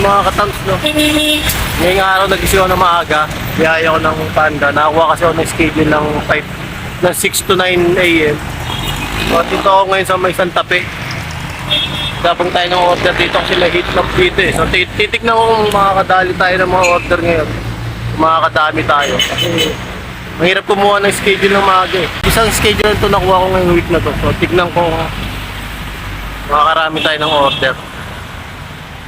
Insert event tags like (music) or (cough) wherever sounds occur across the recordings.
mga katams, no? Ngayong araw nagising ako na maaga. Biyaya ko ng panda. Nakakuha kasi ako ng schedule ng 5, ng 6 to 9 a.m. So, dito ako ngayon sa may Santa Fe. Tapong tayo ng order dito kasi may heat up dito eh. So, tit- titignan ko kung makakadali tayo ng mga order ngayon. Kung makakadami tayo. Kasi mahirap kumuha ng schedule ng maaga eh. Isang schedule ito nakuha ko ngayong week na to. So, tignan ko makakarami tayo ng order.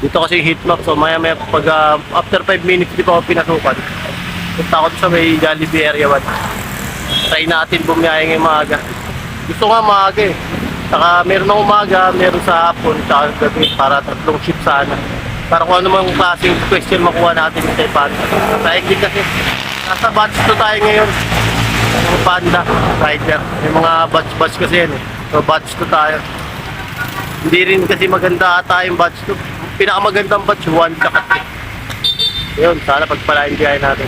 Dito kasi yung heat map, so maya maya pag ah, after 5 minutes di pa ako pinasukan. Punta ako sa may Jollibee area 1. Try natin bumiyaya ngayong maaga. Gusto nga maaga eh. Saka meron ng umaga, meron sa hapon, saka gabi para tatlong shift sana. Para kung ano mang klaseng question makuha natin sa Panda. Exit kasi, nasa batch to tayo ngayon. Yung Panda, rider. May mga batch-batch kasi yan eh. So batch to tayo. Hindi rin kasi maganda ata yung batch 2. Pinakamagandang batch 1 tsaka 3. Yun, sana pagpalain biyahe natin.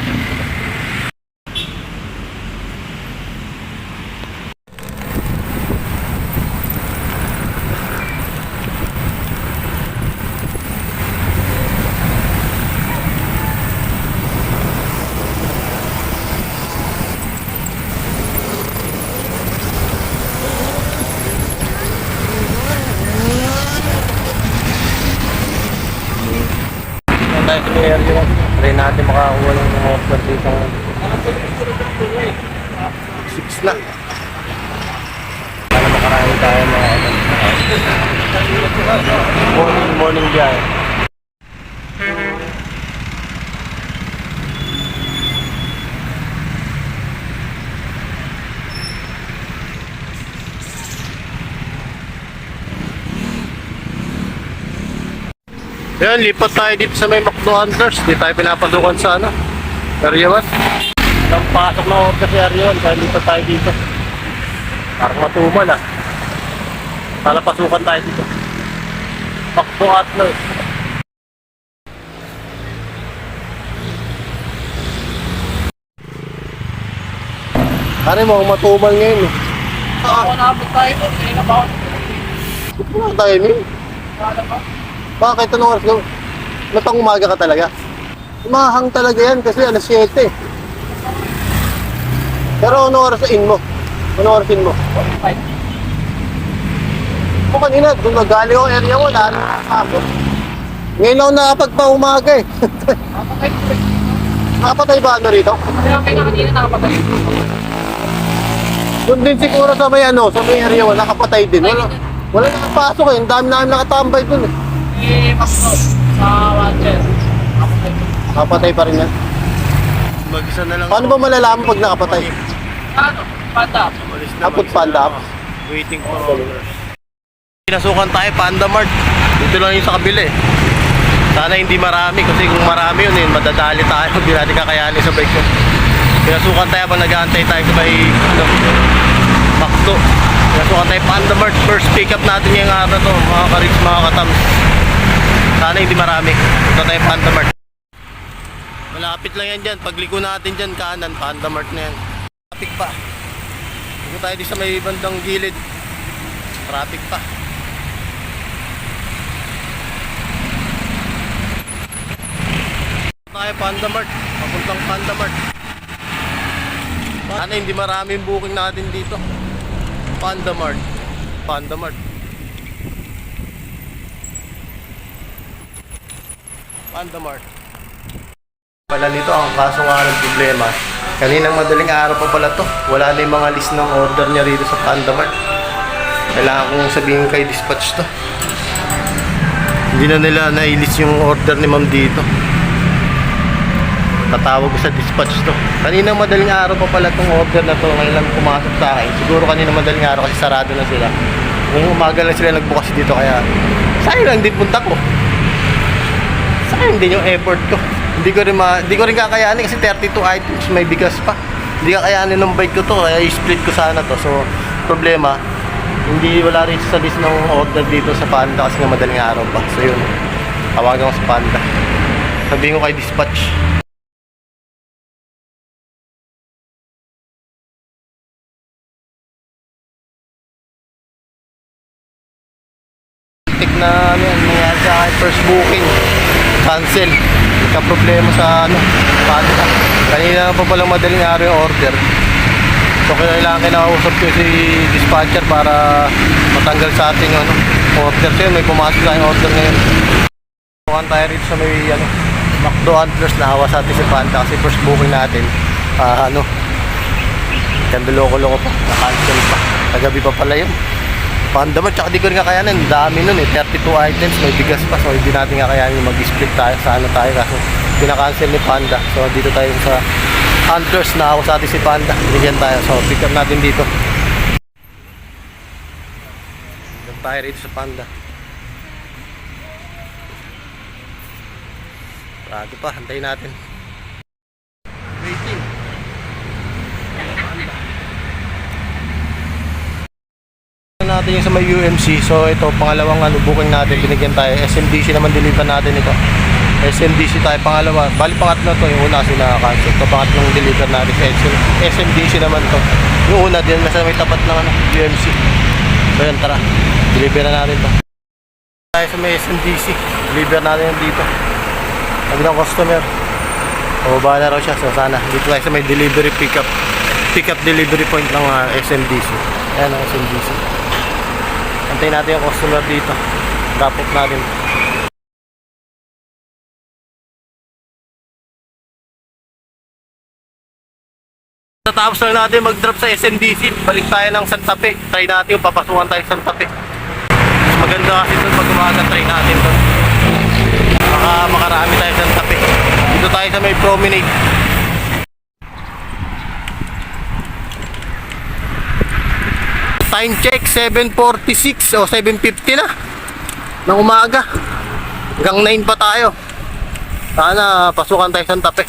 Kung tayo sa may area, try natin makakuha ng mga offer dito. 6 na. Para makarami tayo mga ano. Morning, morning biyahe. Yan, lipat tayo dito sa may McDo Hunters. Di tayo pinapasukan sa ano. Area 1. Nang pasok na order sa area 1. Kaya lipat tayo dito. Parang matumal ah. Para pasukan tayo dito. McDo Hunters. Ano mo, matumal ngayon eh. Ako naabot tayo doon. Kanina ba? Ito na tayo eh. Wala pa. Bakit anong oras ka? Matang umaga ka talaga? Umahang talaga yan kasi alas 7. Pero ano oras in mo? Ano oras in mo? 45. Ako kanina, doon nagali ako area mo, lalo na. Ngayon ako nakapagpa-umaga eh. (laughs) Nakapatay ba ano rito? Kaya kanina nakapatay. Doon din siguro sa may ano, sa may area 1, nakapatay din. Wala, wala nakapasok eh. Ang dami namin nakatambay doon eh. Maxwell. Sa Watcher. Nakapatay pa rin yan. Mag-isa na lang. Paano ba malalaman pag nakapatay? Ano? Panda. Kaput panda up. Waiting for orders. Pinasukan tayo, Panda Mart. Dito lang yung sa kabila eh. Sana hindi marami kasi kung marami yun eh, madadali tayo. (laughs) Hindi natin kakayanin sa bike ko. Pinasukan tayo habang nag-aantay tayo sa may ano, Makto. Pinasukan tayo Panda Mart. First pick up natin yung araw na to, mga karits, mga katams. Sana hindi marami. Ito tayo Panda Mart. Malapit lang yan dyan. Pagliko natin dyan, kanan, Panda Mart na yan. Traffic pa. Dito tayo di sa may bandang gilid. Traffic pa. Tayo Panda Mart. Papuntang Panda Mart. Sana hindi maraming booking natin dito. Panda Mart. Panda Mart. Panda Mart. Pala nito ang kaso nga ng problema. Kaninang madaling araw pa pala to. Wala na yung mga list ng order niya rito sa Panda Mart. Kailangan kong sabihin kay dispatch to. Hindi na nila na-list yung order ni ma'am dito. Tatawag ko sa dispatch to. Kaninang madaling araw pa pala tong order na to. Ngayon lang pumasok sa akin. Siguro kaninang madaling araw kasi sarado na sila. Ngayong umaga lang sila nagbukas dito kaya sayang lang din punta ko. Sayang din yung effort ko. Hindi ko rin ma, hindi ko rin kakayanin kasi 32 items may bigas pa. Hindi kakayanin ng bike ko to kaya i-split ko sana to. So problema, hindi wala rin sa list ng order dito sa Panda kasi nga madaling araw pa. So yun, tawagan ko sa Panda. Sabihin ko kay dispatch. Na ano yan, nangyari sa first booking. Cancel. Ka problema sa ano, panda. Kanina pa palang madaling araw yung order. So kailangan kinausap ko si dispatcher para matanggal sa atin yung ano, order. So yun, may pumasok tayong order ngayon. Tukan tayo rito sa may ano, McDo Antlers na hawa sa atin si Panda kasi first booking natin. Ah, ano, ganda loko-loko pa, na-cancel pa. Kagabi pa pala yun. Panda mo, tsaka di ko rin kakayanin. Dami nun eh. 32 items, may bigas pa. So hindi natin kakayanin yung mag-split tayo sa ano tayo. Kaso pinakancel ni Panda. So dito tayo sa Hunters na ako sa atin si Panda. Bigyan tayo. So pick up natin dito. Doon tayo rito sa Panda. Sarado pa, hantayin natin. Waiting. Natin yung sa may UMC. So ito, pangalawang ano, booking natin, binigyan tayo. SMDC naman deliver natin ito. SMDC tayo pangalawa. Bali pangatlo to, yung una kasi nakakancel. Ito pangatlong deliver natin sa SM, SMDC naman to. Yung una din, nasa may tapat ng ano, UMC. So yun, tara. Deliver na natin to. Tayo sa may SMDC. Deliver natin dito. Sabi ng customer. Pababa na raw siya. So sana, dito tayo sa may delivery pickup. Pickup delivery point ng ah, SMDC. Ayan ang SMDC. Antayin natin yung customer dito. Drop off natin. Tatapos lang natin mag-drop sa SNDC. Balik tayo ng Santa Fe. Try natin yung papasukan tayo sa Santa Fe. Maganda kasi doon pag umaga try natin doon. Baka makarami tayo sa Santa Fe. Dito tayo sa may promenade. Time check 7.46 o 7.50 na ng umaga. Hanggang 9 pa tayo. Sana pasukan tayo sa Fe.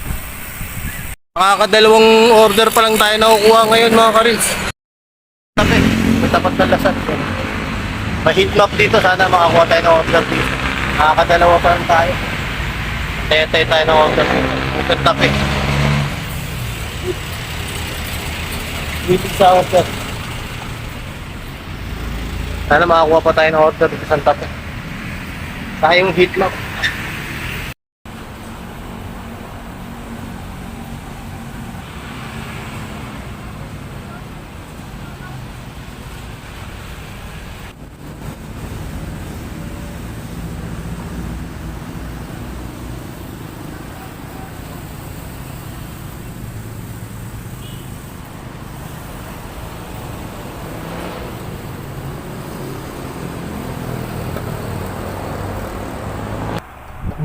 Makakadalawang order pa lang tayo nakukuha ngayon mga karins. Tabi, may tapat na lasat. May heat map dito, sana makakuha tayo ng order dito. Nakakadalawa pa lang tayo. Tete tayo ng order dito. Ang tabi. Meeting sa order. Sana makakuha pa tayo ng order sa tabi. Sayang heat map.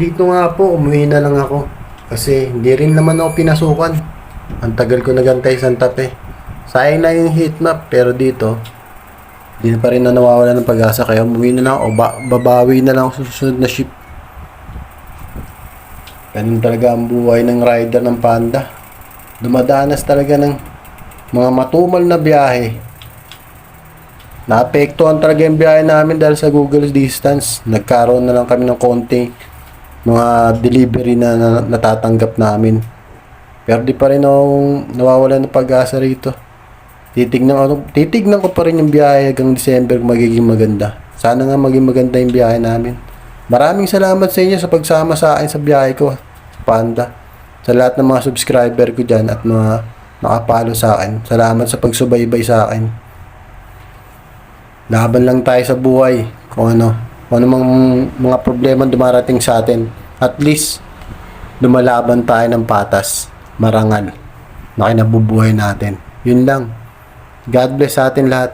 Dito nga po, umuwi na lang ako. Kasi hindi rin naman ako pinasukan. Ang tagal ko nagantay sa Fe. Sayang na yung heat map, pero dito, hindi pa rin na nawawala ng pag-asa. Kaya umuwi na lang ako. Ba- babawi na lang ako sa susunod na ship. Ganun talaga ang buhay ng rider ng Panda. Dumadanas talaga ng mga matumal na biyahe. Naapektuhan talaga yung biyahe namin dahil sa Google Distance. Nagkaroon na lang kami ng konting mga delivery na, na natatanggap namin. Pero di pa rin ako nawawala ng pag-asa rito. Titignan ko, titignan ko pa rin yung biyahe hanggang December kung magiging maganda. Sana nga maging maganda yung biyahe namin. Maraming salamat sa inyo sa pagsama sa akin sa biyahe ko, Panda. Sa lahat ng mga subscriber ko dyan at mga nakapalo sa akin. Salamat sa pagsubaybay sa akin. Laban lang tayo sa buhay. Kung ano, kung ano mang mga problema dumarating sa atin. At least, lumalaban tayo ng patas. Marangal. Na kinabubuhay natin. Yun lang. God bless sa atin lahat.